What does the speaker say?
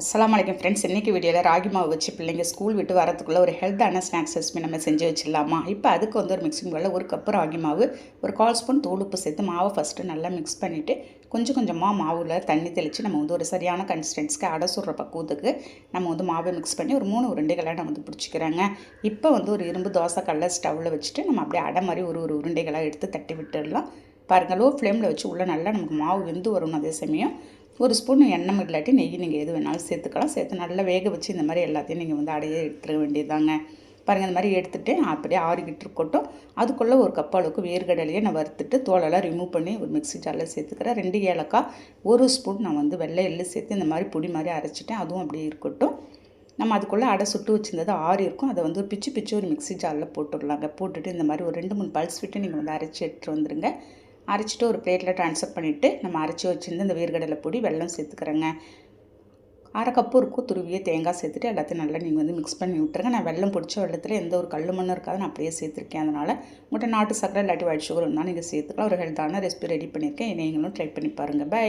அஸ்லாம் வலைக்கம் ஃப்ரெண்ட்ஸ் இன்றைக்கி வீடியோவில் ராகி மாவு வச்சு பிள்ளைங்க ஸ்கூல் விட்டு வரதுக்குள்ளே ஒரு ஹெல்த்தான ஸ்நாக்ஸ் ரெசிபி நம்ம செஞ்சு வச்சிடலாமா? இப்போ அதுக்கு வந்து ஒரு மிக்சிங் பவுலில் ஒரு கப்பு ராகி மாவு ஒரு கால் ஸ்பூன் தூள் உப்பு சேர்த்து மாவை ஃபஸ்ட்டு நல்லா மிக்ஸ் பண்ணிவிட்டு கொஞ்சம் கொஞ்சமாக மாவில் தண்ணி தெளித்து நம்ம வந்து ஒரு சரியான கன்சிஸ்டன்ஸ்க்கு அடை சுடுற பக்குவத்துக்கு நம்ம வந்து மாவை மிக்ஸ் பண்ணி ஒரு மூணு உருண்டைகளை நம்ம வந்து பிடிச்சிக்கிறாங்க. இப்போ வந்து ஒரு இரும்பு தோசை கல்ல ஸ்டவ்வில் வச்சுட்டு நம்ம அப்படியே அடை மாதிரி ஒரு ஒரு உருண்டைகளாக எடுத்து தட்டி விட்டுடலாம். பாருங்கள் லோ ஃப்ளேமில் வச்சு உள்ளே நல்லா நமக்கு மாவு வெந்து வரணும் அதே சமயம் ஒரு ஸ்பூன் எண்ணெய் இல்லாட்டி நெய் நீங்கள் எது வேணாலும் சேர்த்துக்கலாம். சேர்த்து நல்லா வேக வச்சு இந்த மாதிரி எல்லாத்தையும் நீங்கள் வந்து அடையே எடுத்துட வேண்டியதாங்க பாருங்கள் இந்த மாதிரி எடுத்துகிட்டு அப்படியே ஆறிக்கிட்டு இருக்கட்டும் அதுக்குள்ளே ஒரு கப் அளவுக்கு வேர்கடலையை நான் வறுத்துட்டு தோலெல்லாம் ரிமூவ் பண்ணி ஒரு மிக்ஸி ஜாரில் சேர்த்துக்கிறேன். ரெண்டு ஏலக்காய் ஒரு ஸ்பூன் நான் வந்து வெள்ளை எள்ளு சேர்த்து இந்த மாதிரி பொடி மாதிரி அரைச்சிட்டேன். அதுவும் அப்படியே இருக்கட்டும். நம்ம அதுக்குள்ளே அடை சுட்டு வச்சுருந்தது ஆறு இருக்கும். அதை வந்து ஒரு பிச்சு பிச்சு ஒரு மிக்ஸி ஜாரில் போட்டுடலாங்க. போட்டுட்டு இந்த மாதிரி ஒரு ரெண்டு மூணு பல்ஸ் விட்டு நீங்கள் வந்து அரைச்சி எடுத்துகிட்டு வந்துடுங்க அரைச்சிட்டு ஒரு பிளேட்டில் ட்ரான்ஸ்ஃபர் பண்ணிவிட்டு நம்ம அரைச்சி வச்சுருந்து இந்த வேர்கடலை பொடி வெல்லம் சேர்த்துக்கிறேங்க. அரை கப்பு இருக்கும் துருவிய தேங்காய் சேர்த்துட்டு எல்லாத்தையும் நல்லா நீங்கள் வந்து மிக்ஸ் பண்ணி விட்டுருங்க. நான் வெல்லம் பிடிச்ச வெள்ளத்தில் எந்த ஒரு கல் மண்ணும் இருக்காது. நான் அப்படியே சேர்த்துருக்கேன். அதனால் உங்கள்கிட்ட நாட்டு சக்கரை இல்லாட்டி ஒயிட் சுகர் இருந்தால் நீங்கள் சேர்த்துக்கலாம். ஒரு ஹெல்த்தான ரெசிபி ரெடி பண்ணியிருக்கேன். நீங்களும் ட்ரை பண்ணி பாருங்கள் பை